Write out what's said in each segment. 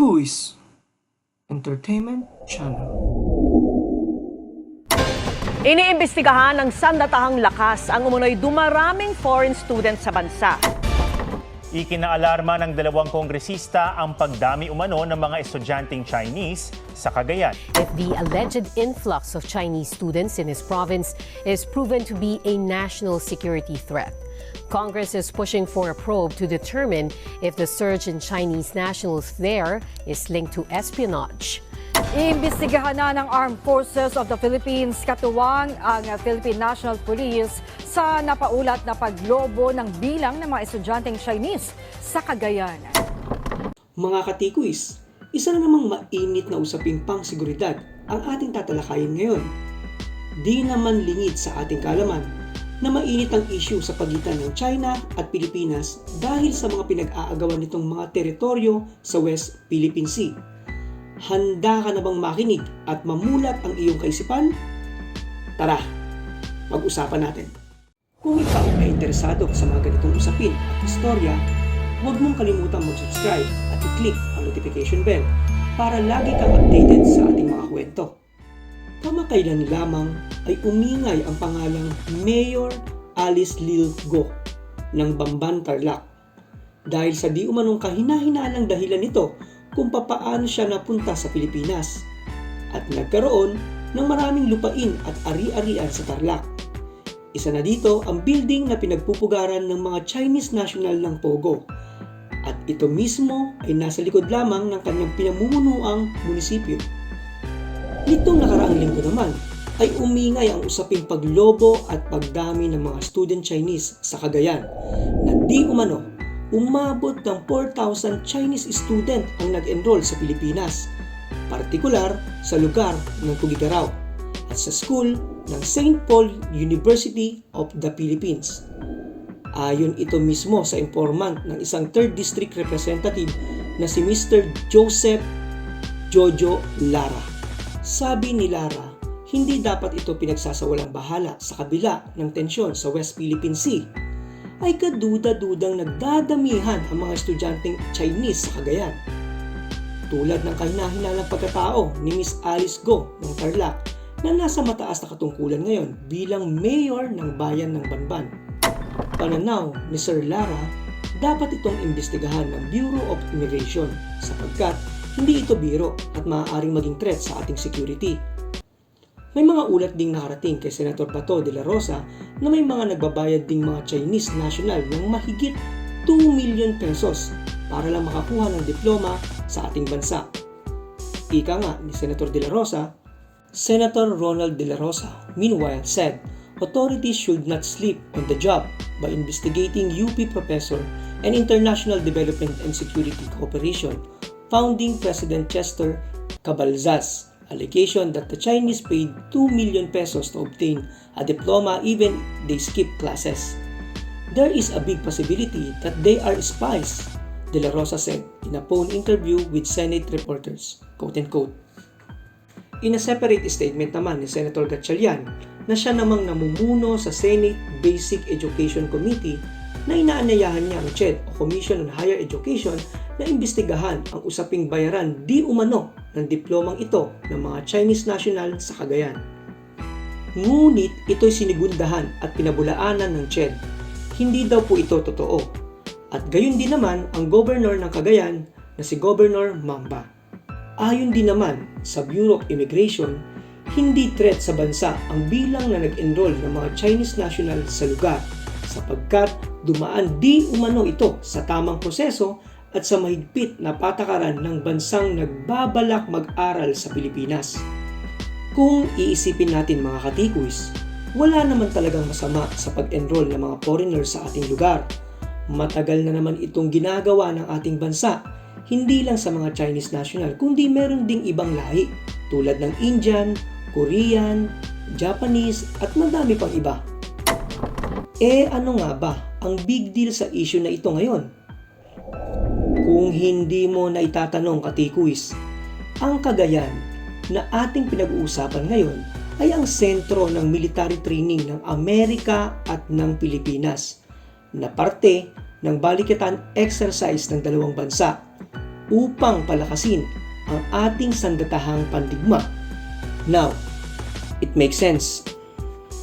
Kuis Entertainment Channel. Iniimbestigahan ng sandatahang lakas ang umunoy dumaraming foreign students sa bansa. Ikinaalarma ng dalawang kongresista ang pagdami umano ng mga estudyanteng Chinese sa Cagayan. if the alleged influx of Chinese students in his province is proven to be a national security threat. Congress is pushing for a probe to determine if the surge in Chinese nationals there is linked to espionage. Iimbestigahan na ng Armed Forces of the Philippines katuwang ang Philippine National Police sa napaulat na paglobo ng bilang ng mga estudyanteng Chinese sa Cagayan. Mga katikuis, isa na namang mainit na usaping pang-seguridad ang ating tatalakayin ngayon. Di naman lingid sa ating kalaman na mainit ang issue sa pagitan ng China at Pilipinas dahil sa mga pinag-aagawan nitong mga teritoryo sa West Philippine Sea. Handa ka na bang makinig at mamulat ang iyong kaisipan? Tara, pag-usapan natin. Kung ikaw ay interesado sa mga ganitong usapin at istorya, huwag mong kalimutang mag-subscribe at i-click ang notification bell para lagi kang updated sa ating mga kwento. Kamakailan lamang ay umingay ang pangalang Mayor Alice Lil Go ng Bamban Tarlac dahil sa di umanong kahina-hinalang dahilan nito kung papaano siya napunta sa Pilipinas at nagkaroon ng maraming lupain at ari-arian sa Tarlac. Isa na dito ang building na pinagpupugaran ng mga Chinese national ng Pogo at ito mismo ay nasa likod lamang ng kanyang pinamumunuang munisipyo. Nitong nakaraang linggo naman ay umingay ang usaping paglobo at pagdami ng mga student Chinese sa Cagayan na di umano umabot ng 4,000 Chinese student ang nag-enroll sa Pilipinas, partikular sa lugar ng Tugigaraw at sa school ng St. Paul University of the Philippines. Ayon ito mismo sa informant ng isang 3rd District Representative na si Mr. Joseph Jojo Lara. Sabi ni Lara, hindi dapat ito pinagsasawalang bahala sa kabila ng tensyon sa West Philippine Sea ay kaduda-dudang nagdadamihan ang mga estudyanteng Chinese sa Cagayan. Tulad ng kahinahinang pagkatao ni Miss Alice Go ng Tarlac na nasa mataas na katungkulan ngayon bilang mayor ng bayan ng Banban. Pananaw ni Sir Lara, dapat itong imbestigahan ng Bureau of Immigration sapagkat hindi ito biro at maaaring maging threat sa ating security. May mga ulat ding nakarating kay Senator Bato de la Rosa na may mga nagbabayad ding mga Chinese national ng mahigit 2 million pesos para lang makakuha ng diploma sa ating bansa. Ika nga ni Senator de la Rosa, Senator Ronald de la Rosa meanwhile said authorities should not sleep on the job by investigating UP professor and International Development and Security Cooperation founding President Chester Cabalzas allegation that the Chinese paid 2 million pesos to obtain a diploma even they skip classes. There is a big possibility that they are spies, De La Rosa said in a phone interview with Senate reporters, quote unquote. In a separate statement naman ni Senator Gatchalian na siya namang namumuno sa Senate Basic Education Committee na inaanyayahan niya ang CHED o Commission on Higher Education na imbestigahan ang usaping bayaran di umano ng diplomang ito ng mga Chinese national sa Cagayan. Ngunit ito'y sinigundahan at pinabulaanan ng CHED. Hindi daw po ito totoo. At gayon din naman ang governor ng Cagayan na si Governor Mamba. Ayon din naman sa Bureau of Immigration, hindi threat sa bansa ang bilang na nag-enroll ng mga Chinese national sa lugar sapagkat dumaan di umano ito sa tamang proseso at sa mahigpit na patakaran ng bansang nagbabalak mag-aral sa Pilipinas. Kung iisipin natin mga katikuis, wala naman talagang masama sa pag-enroll ng mga foreigner sa ating lugar. Matagal na naman itong ginagawa ng ating bansa, hindi lang sa mga Chinese national kundi meron ding ibang lahi tulad ng Indian, Korean, Japanese at madami pang iba. Eh ano nga ba ang big deal sa issue na ito ngayon? Kung hindi mo na itatanong katikuis, ang Cagayan na ating pinag-uusapan ngayon ay ang sentro ng military training ng Amerika at ng Pilipinas na parte ng balikitan exercise ng dalawang bansa. upang palakasin ang ating sandatahang pandigma. Now, it makes sense.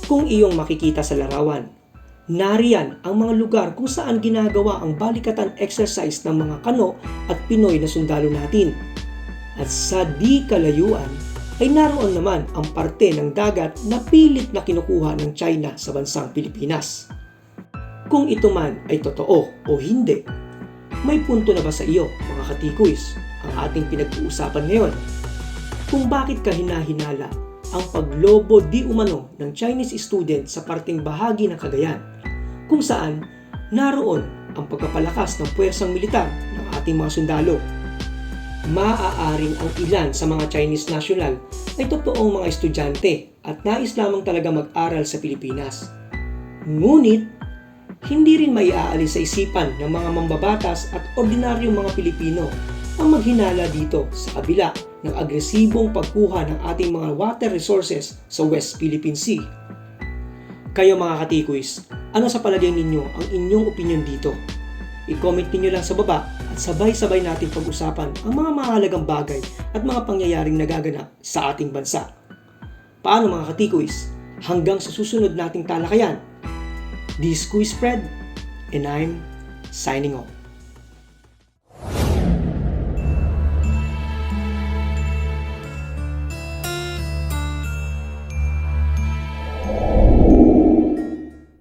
Kung iyong makikita sa larawan, nariyan ang mga lugar kung saan ginagawa ang balikatan exercise ng mga Kano at Pinoy na sundalo natin. At sa di kalayuan ay naroon naman ang parte ng dagat na pilit na kinukuha ng China sa bansang Pilipinas. Kung ito man ay totoo o hindi, may punto na ba sa iyo, mga katikuis, ang ating pinag-uusapan ngayon? Kung bakit kahinahinala ang paglobo di umano ng Chinese student sa parting bahagi ng Cagayan, kung saan naroon ang pagpapalakas ng puwersang militar ng ating mga sundalo. Maaaring ang ilan sa mga Chinese national ay totoong mga estudyante at nais lamang talaga mag-aral sa Pilipinas. Ngunit, hindi rin maiaalis sa isipan ng mga mambabatas at ordinaryong mga Pilipino ang maghinala dito sa kabila ng agresibong pagkuha ng ating mga water resources sa West Philippine Sea. Kayo mga katikuis, ano sa palagay ninyo ang inyong opinion dito? I-comment ninyo lang sa baba at sabay-sabay natin pag-usapan ang mga mahalagang bagay at mga pangyayaring nagaganap sa ating bansa. Paano mga katikuis? Hanggang sa susunod nating talakayan. This quiz spread and I'm signing off.